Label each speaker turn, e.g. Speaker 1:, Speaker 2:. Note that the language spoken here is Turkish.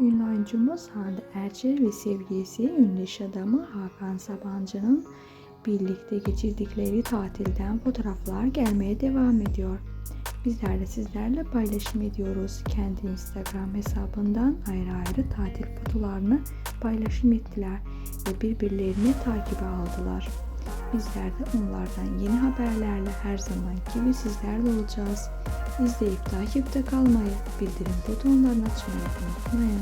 Speaker 1: Ünlü oyuncumuz Hande Erçel ve sevgilisi ünlü iş adamı Hakan Sabancı'nın birlikte geçirdikleri tatilden fotoğraflar gelmeye devam ediyor. Bizler de sizlerle paylaşım ediyoruz. Kendi Instagram hesabından ayrı ayrı tatil fotolarını paylaşım ettiler ve birbirlerini takibe aldılar. Bizler de onlardan yeni haberlerle her zaman gibi sizlerle olacağız. İzleyip takipte kalmayı, bildirim butonlarını açmayı unutmayın.